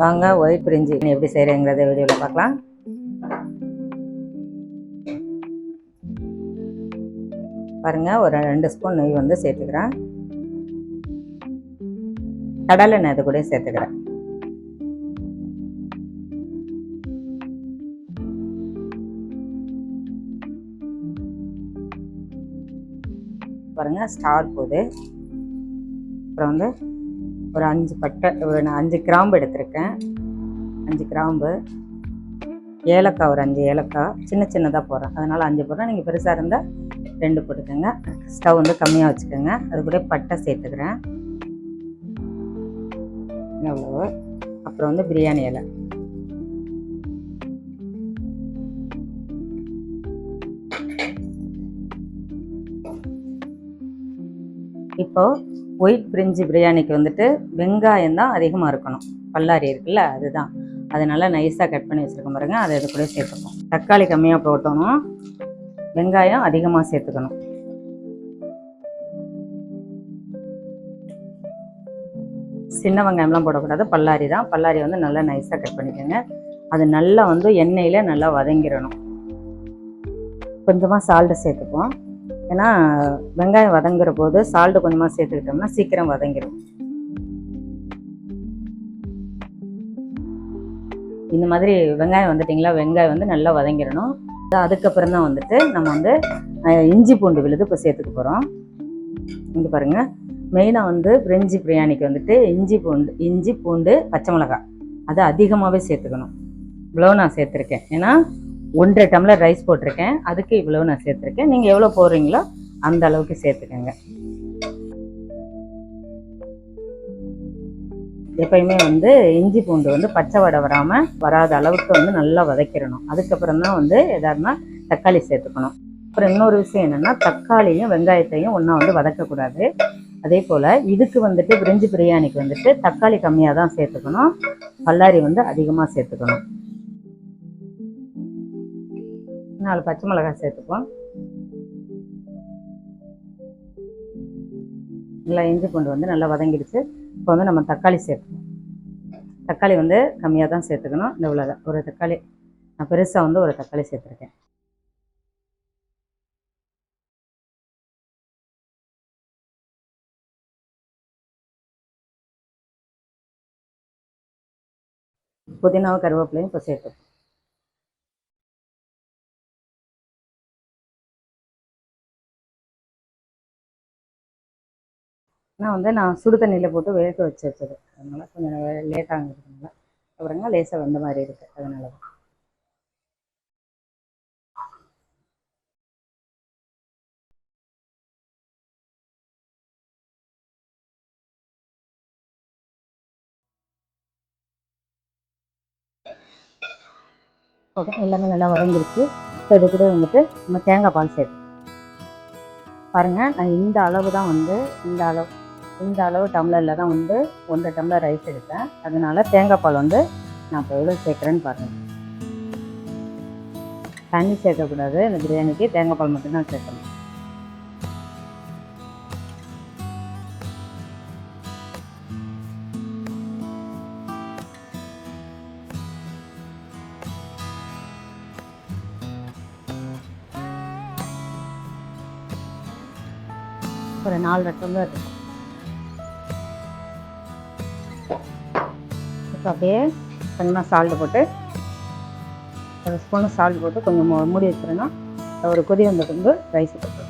வாங்க ஒயிட் பிரிஞ்சி எப்படி செய்கிறேங்கிறத வீடியோவில் பார்க்கலாம். பாருங்கள் ஒரு ரெண்டு ஸ்பூன் நெய் வந்து சேர்த்துக்கிறேன். கடலை எண்ணெய் இது கூட சேர்த்துக்கிறேன். பாருங்க ஸ்டார் போகுது அப்புறம் வந்து ஒரு அஞ்சு பட்டை ஒரு நான் அஞ்சு கிராம்பு எடுத்திருக்கேன். அஞ்சு கிராம்பு. ஏலக்காய் ஒரு அஞ்சு ஏலக்காய். சின்ன சின்னதாக போடுறேன். அதனால் அஞ்சு போடுறேன். நீங்கள் பெருசாக இருந்தால் ரெண்டு போட்டுக்கோங்க. ஸ்டவ் வந்து கம்மியாக வச்சுக்கோங்க. அது கூட பட்டை சேர்த்துக்கிறேன். எவ்வளோ அப்புறம் வந்து பிரியாணி இலை. இப்போது ஒயிட் பிரிஞ்சு பிரியாணிக்கு வந்துட்டு வெங்காயம் தான் அதிகமாக இருக்கணும். பல்லாரி இருக்குல்ல அதுதான். அதனால நைஸாக கட் பண்ணி வச்சுருக்க பாருங்க. அதை இது கூட சேர்த்துக்கணும் தக்காளி கம்மியாக போட்டோம்னா வெங்காயம் அதிகமாக சேர்த்துக்கணும். சின்ன வெங்காயம்லாம் போடக்கூடாது. பல்லாரி தான். பல்லாரி வந்து நல்லா நைஸாக கட் பண்ணிக்கோங்க. அது நல்லா வந்து எண்ணெயில் நல்லா வதங்கிடணும். கொஞ்சமாக சால்ட்டு சேர்த்துப்போம். ஏன்னா வெங்காயம் வதங்குற போது சால்ட்டு கொஞ்சமாக சேர்த்துக்கிட்டோம்னா சீக்கிரம் வதங்கிடும் இந்த மாதிரி வெங்காயம் வந்துட்டிங்களா? வெங்காயம் வந்து நல்லா வதங்கிடணும். அதுக்கப்புறம் தான் வந்துட்டு நம்ம வந்து இஞ்சி பூண்டு விழுது இப்போ சேர்த்துக்க போகிறோம் இங்கே பாருங்கள் மெயினாக வந்து பிரெஞ்சி பிரியாணிக்கு வந்துட்டு இஞ்சி பூண்டு இஞ்சி பூண்டு பச்சை மிளகாய். அது அதிகமாகவே சேர்த்துக்கணும். இவ்வளோ நான் சேர்த்துருக்கேன். ஏன்னா ஒன்றரை டம்ளர் ரைஸ் போட்டிருக்கேன். அதுக்கு இவ்வளோ நான் சேர்த்துருக்கேன். நீங்கள் எவ்வளோ போடுறீங்களோ அந்த அளவுக்கு சேர்த்துக்கோங்க. எப்பயுமே வந்து இஞ்சி பூண்டு வந்து பச்சை வடை வராமல் வராத அளவுக்கு வந்து நல்லா வதக்கிடணும். அதுக்கப்புறம் தான் வந்து எதாருன்னா தக்காளி சேர்த்துக்கணும். அப்புறம் இன்னொரு விஷயம் என்னென்னா தக்காளியும் வெங்காயத்தையும் ஒன்றா வந்து வதக்கக்கூடாது. அதே போல் இதுக்கு வந்துட்டு பிரிஞ்சு பிரியாணிக்கு வந்துட்டு தக்காளி கம்மியாக தான் சேர்த்துக்கணும். பல்லாரி வந்து அதிகமாக சேர்த்துக்கணும். நாலு பச்சை மிளகாய் சேர்த்துப்போம் நல்லா இஞ்சி பூண்டு வந்து நல்லா வதங்கிடுச்சு. இப்போ வந்து நம்ம தக்காளி சேர்த்துப்போம் தக்காளி வந்து கம்மியாக தான் சேர்த்துக்கணும். இந்த இவ்வளோதான் ஒரு தக்காளி நான் பெருசாக வந்து ஒரு தக்காளி சேர்த்துருக்கேன். புதினாவும் கருவேப்பிலையும் இப்போ சேர்த்துப்போம் ஆனால் வந்து நான் சுடு தண்ணியில் போட்டு வேக வச்சு வச்சது அதனால கொஞ்சம் லேட் ஆகுறதுனால அப்புறங்க லேசாக வந்த மாதிரி இருக்கு. அதனால தான். ஓகே எல்லாமே நல்லா வதங்கிருச்சு. இப்போ இது கூட வந்துட்டு நம்ம தேங்காய் பால் சேர்த்து பாருங்கள் நான் இந்த அளவு தான் வந்து இந்த அளவு இந்த அளவு டம்ளரில் தான் வந்து ஒன்றரை டம்ளர் ரைஸ் எடுத்தேன். அதனால் தேங்காய் பால் வந்து நான் இப்போ எவ்வளோ சேர்க்குறேன்னு பாருங்கள் தண்ணி சேர்க்கக்கூடாது. இந்த பிரியாணிக்கு தேங்காய் பால் மட்டும்தான் சேர்க்கணும். ஒரு நாலு டம்ளர் இருக்கும் அப்படியே கொஞ்சமாக சால்ட் போட்டு ஒரு ஸ்பூனு சால்ட் போட்டு கொஞ்சம் மூடி வச்சுருன்னா ஒரு கொதி வந்த பின்பு ரைஸ் போட்டு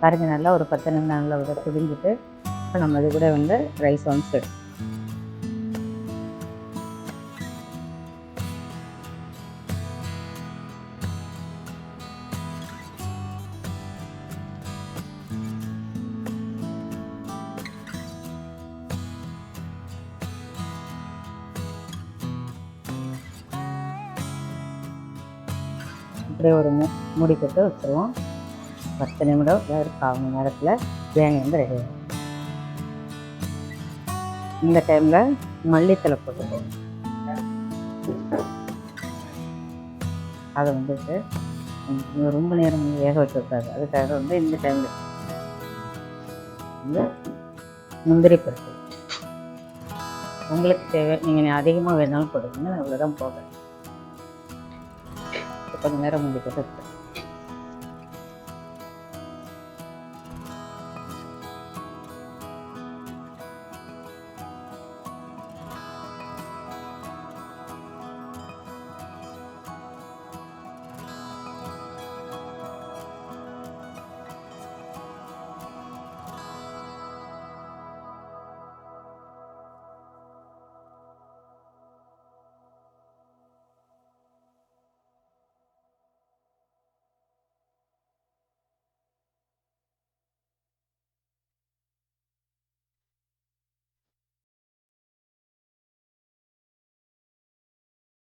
பாருங்க நல்லா ஒரு பத்து நிமிடம் நல்லா குதிஞ்சிட்டு இப்போ நம்ம இது கூட வந்து ரைஸ் வந்து எடுத்து அப்படியே ஒரு மூடி போட்டு வச்சுருவோம். பத்து நிமிடம் வேறு ஒரு நேரத்தில் தேங்காய் வந்து ரெடி ஆகும் இந்த டைமில் மல்லித்தலை போட்டுக்கோங்க. அதை வந்துட்டு ரொம்ப நேரம் வேக வச்சுருக்காது அதுக்காக வந்து இந்த டைமில் வந்து முந்திரி பருப்பு. உங்களுக்கு தேவை நீங்கள் அதிகமாக வேணாலும் போட்டுக்கோங்க. அவ்வளோதான் இவ்வளோ தான் கொஞ்சம் நேரம் உங்களுக்கு இருக்கு